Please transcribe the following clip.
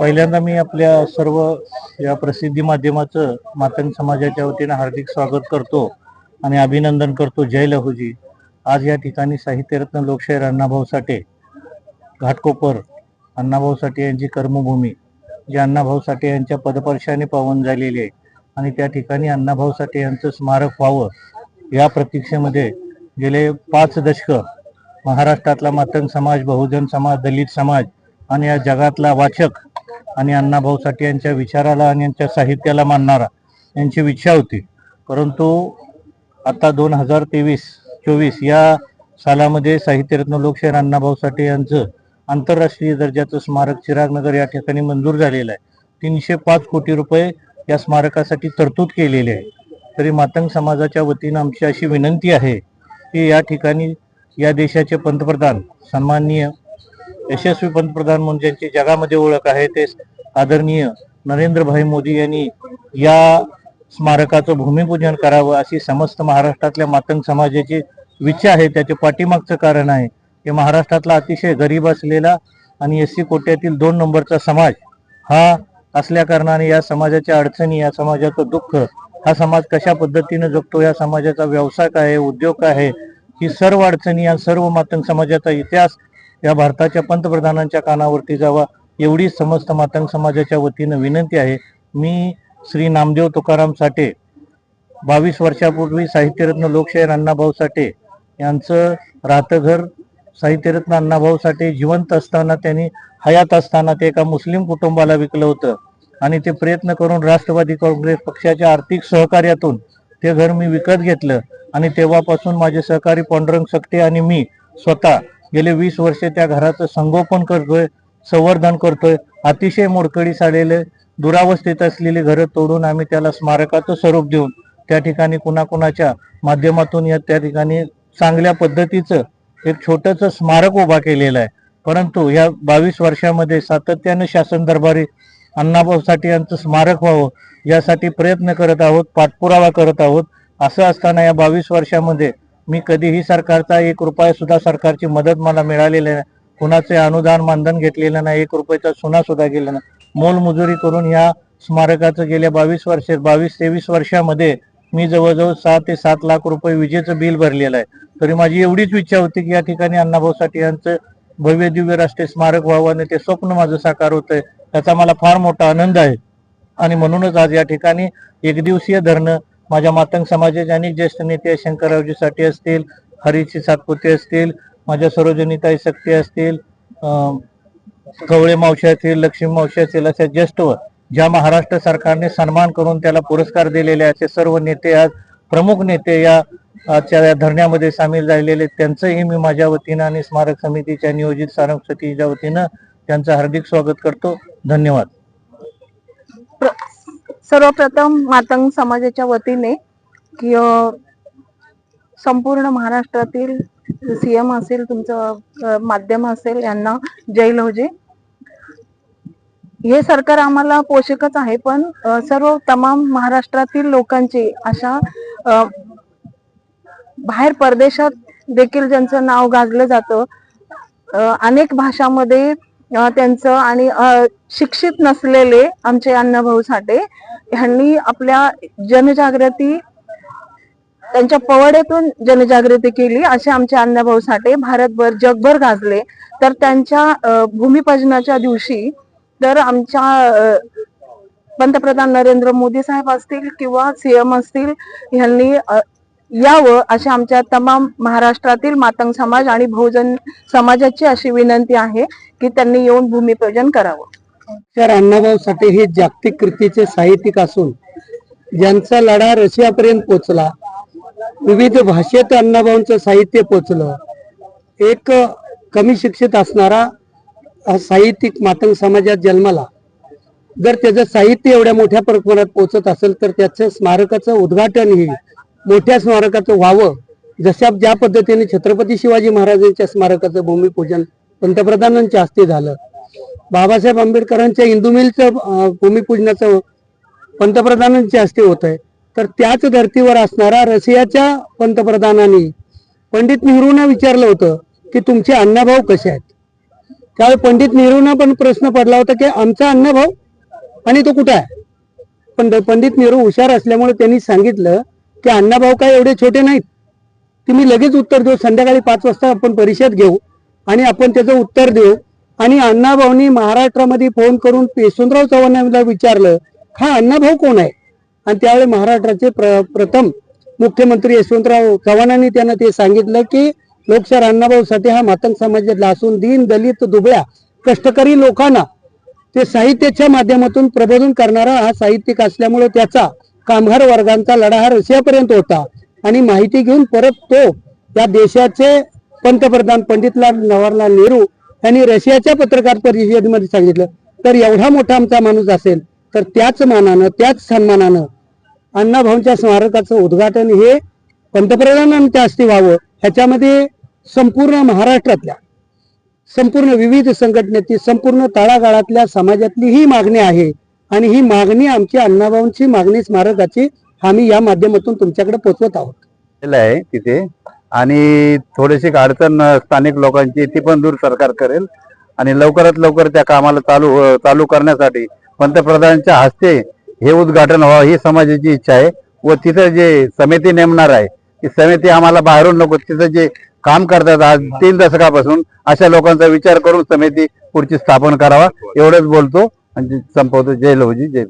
पहिल्यांदा मी आपल्या सर्व या प्रसिद्धी माध्यमाचं मातंग समाजाच्या वतीनं हार्दिक स्वागत करतो आणि अभिनंदन करतो. जय लहूजी. आज या ठिकाणी साहित्यरत्न लोकशाहीर अण्णाभाऊ साठे घाटकोपर अण्णाभाऊ साठे यांची कर्मभूमी जी अण्णाभाऊ साठे यांच्या पदपर्शाने पावन झालेली आहे. आणि त्या ठिकाणी अण्णाभाऊ साठे यांचं स्मारक व्हावं या प्रतीक्षेमध्ये गेले पाच दशकं महाराष्ट्रातला मातंग समाज बहुजन समाज दलित समाज आणि या जगातला वाचक आणि अण्णाभाऊ साठे यांच्या विचाराला आणि यांच्या साहित्याला मानणारा यांची इच्छा होती. परंतु आता दोन हजार तेवीस चोवीस या सालामध्ये साहित्यरत्न लोकशाहीर अण्णाभाऊ साठे यांचं आंतरराष्ट्रीय दर्जाचं स्मारक चिरागनगर या ठिकाणी मंजूर झालेलं आहे. तीनशे पाच कोटी रुपये या स्मारकासाठी तरतूद केलेली आहे. तरी मातंग समाजाच्या वतीनं आमची अशी विनंती आहे की या ठिकाणी या देशाचे पंतप्रधान सन्माननीय यशस्वी पंतप्रधान म्हणून ज्यांची जगामध्ये ओळख आहे ते आदरणीय नरेंद्रभाई मोदी यांनी या स्मारकाचं भूमिपूजन करावं अशी समस्त महाराष्ट्रातल्या मातंग समाजाची विचार आहे. त्याच्या पाठीमागचं कारण आहे की महाराष्ट्रातला अतिशय गरीब असलेला आणि एस सी कोट्यातील दोन नंबरचा समाज हा असल्या कारणाने या समाजाच्या अडचणी या समाजाचं दुःख हा समाज कशा पद्धतीने जगतो या समाजाचा व्यवसाय काय आहे उद्योग काय आहे ही सर्व अडचणी या सर्व मातंग समाजाचा इतिहास या भारताच्या पंतप्रधानांच्या कानावरती जावा एवढी समस्त मातंग समाजाच्या वतीनं विनंती आहे. मी श्री नामदेव तुकाराम साठे बावीस वर्षापूर्वी साहित्यरत्न लोकशाहीर अण्णाभाऊ साठे यांचं राहतंघर साहित्यरत्न अण्णाभाऊ साठे जिवंत असताना त्यांनी हयात असताना ते एका मुस्लिम कुटुंबाला विकलं होतं. आणि ते प्रयत्न करून राष्ट्रवादी काँग्रेस पक्षाच्या आर्थिक सहकार्यातून ते घर मी विकत घेतलं. आणि तेव्हापासून माझे सहकारी पांडुरंग सकटे आणि मी स्वतः गेले वीस वर्षे त्या घराचं संगोपन करतोय संवर्धन करतोय. अतिशय मोडकळीस आलेले दुरावस्थेत असलेली घरं तोडून आम्ही त्याला स्मारकाचं स्वरूप देऊन त्या ठिकाणी कुणाकुणाच्या माध्यमातून या त्या ठिकाणी चांगल्या पद्धतीचं एक छोटंसं स्मारक उभा केलेलं आहे. परंतु या बावीस वर्षामध्ये सातत्यानं शासन दरबारी अण्णाभाऊ साठे यांचं स्मारक व्हावं यासाठी प्रयत्न करत आहोत पाठपुरावा करत आहोत असं असताना या बावीस वर्षामध्ये मी कधीही सरकारचा एक रुपया सुद्धा सरकारची मदत मला मिळालेली नाही. कुणाचे अनुदान मानधन घेतलेलं नाही एक रुपयाचा सुना सुद्धा गेला नाही. मोलमजुरी करून या स्मारकाचं गेल्या बावीस वर्ष बावीस तेवीस वर्षामध्ये मी जवळजवळ सहा ते सात लाख रुपये विजेचं बिल भरलेलं आहे. तरी माझी एवढीच इच्छा होती की या ठिकाणी अण्णाभाऊ साठे यांचं भव्य दिव्य राष्ट्रीय स्मारक व्हावं आणि ते स्वप्न माझं साकार होतंय त्याचा मला फार मोठा आनंद आहे. आणि म्हणूनच आज या ठिकाणी एकदिवसीय धरणं माझ्या मातंग समाजाचे अनेक ज्येष्ठ नेते शंकररावजी साठे असतील हरीची सातपुते असतील माझ्या सरोजनीताई सक्ती असतील कवळे मावशी असतील लक्ष्मी मावशी असतील अशा ज्येष्ठ ज्या महाराष्ट्र सरकारने सन्मान करून त्याला पुरस्कार दिलेले असे सर्व नेते आज प्रमुख नेते या आजच्या या धरण्यामध्ये सामील झालेले त्यांचंही मी माझ्या वतीनं आणि स्मारक समितीच्या नियोजित सारंग समितीच्या वतीनं त्यांचं हार्दिक स्वागत करतो. धन्यवाद. सर्वप्रथम मातंग समाजाच्या वतीने कि संपूर्ण महाराष्ट्रातील सीएम असेल तुमचं माध्यम असेल यांना जय लवजे हे सरकार आम्हाला पोषकच आहे पण सर्व तमाम महाराष्ट्रातील लोकांची अशा बाहेर परदेशात देखील ज्यांचं नाव गाजलं जातं अनेक भाषामध्ये त्यांचं आणि शिक्षित नसलेले आमचे अण्णाभाऊ साठे ह्यांनी आपल्या जनजागृती त्यांच्या पवड्यातून जनजागृती केली. असे आमचे अण्णाभाऊ साठे भारतभर जगभर गाजले. तर त्यांच्या भूमिपूजनाच्या दिवशी तर आमच्या पंतप्रधान नरेंद्र मोदी साहेब असतील किंवा सीएम असतील ह्यांनी यावं अशी आमच्या तमाम महाराष्ट्रातील मातंग समाज आणि बहुजन समाजाची अशी विनंती आहे. की त्यांनी येऊन भूमिपूजन करावं. तर अण्णाभाऊ साठे हे जागतिक कृतीचे साहित्यिक असून ज्यांचा लढा रशियापर्यंत पोचला विविध भाषेत अण्णाभाऊंचं साहित्य पोचलं एक कमी शिक्षित असणारा साहित्यिक मातंग समाजात जन्माला. जर त्याचं साहित्य एवढ्या मोठ्या प्रमाणात पोचत असेल तर त्याचं स्मारकाचं उद्घाटन ही मोठ्या स्मारकाचं व्हावं जशा ज्या पद्धतीने छत्रपती शिवाजी महाराजांच्या स्मारकाचं भूमिपूजन पंतप्रधानांच्या हस्ते झालं. बाबासाहेब आंबेडकरांच्या इंदू मिलचं भूमिपूजनाचं पंतप्रधानांच्या हस्ते होत आहे तर त्याच धर्तीवर असणारा रशियाच्या पंतप्रधानांनी पंडित नेहरूंना विचारलं होतं की तुमचे अण्णाभाऊ कसे आहेत? त्यावेळी पंडित नेहरूंना पण प्रश्न पडला होता की आमचा अण्णाभाऊ आणि तो कुठं आहे? पण पंडित नेहरू हुशार असल्यामुळे त्यांनी सांगितलं की अण्णाभाऊ काय एवढे छोटे नाहीत. तुम्ही लगेच उत्तर देऊ संध्याकाळी पाच वाजता आपण परिषद घेऊ. आणि आपण त्याचं उत्तर देऊ. आणि अण्णाभाऊनी महाराष्ट्रामध्ये फोन करून यशवंतराव चव्हाणांना विचारलं हा अण्णाभाऊ कोण आहे? आणि त्यावेळी महाराष्ट्राचे प्र प्रथम मुख्यमंत्री यशवंतराव चव्हाणांनी त्यांना ते सांगितलं की लोकशाहीर अण्णाभाऊसाठी हा मातंग समाजातला असून दीन दलित दुबळ्या कष्टकरी लोकांना ते साहित्याच्या माध्यमातून प्रबोधन करणारा हा साहित्यिक असल्यामुळे त्याचा कामगार वर्गांचा लढा हा रशियापर्यंत होता. आणि माहिती घेऊन परत तो या देशाचे पंतप्रधान पंडितलाल जवाहरलाल नेहरू यांनी रशियाच्या पत्रकार परिषदेमध्ये सांगितलं तर एवढा मोठा आमचा माणूस असेल तर त्याच मानानं त्याच सन्मानानं अण्णाभाऊंच्या स्मारकाचं उद्घाटन हे पंतप्रधानांच्या हस्ते व्हावं ह्याच्यामध्ये संपूर्ण महाराष्ट्रातल्या संपूर्ण विविध संघटनेची संपूर्ण तळागाळातल्या समाजातली ही मागणी आहे. आणि ही मागणी आमची अण्णाभाऊंची मागणी स्मारकाची आम्ही या माध्यमातून तुमच्याकडे पोहोचवत आहोत. तिथे. आणि थोडीशी अडचण स्थानिक लोकांची ती पण दूर सरकार करेल. आणि लवकरात लवकर त्या कामाला चालू चालू करण्यासाठी पंतप्रधानांच्या हस्ते हे उद्घाटन व्हावं ही समाजाची इच्छा आहे. व तिथं जे समिती नेमणार आहे ती समिती आम्हाला बाहेरून नको तिथं जे काम करतात आज तीन दशकापासून अशा लोकांचा विचार करून समिती पुढची स्थापन करावा एवढंच बोलतो. आणि संपवतो. जय लवजी जय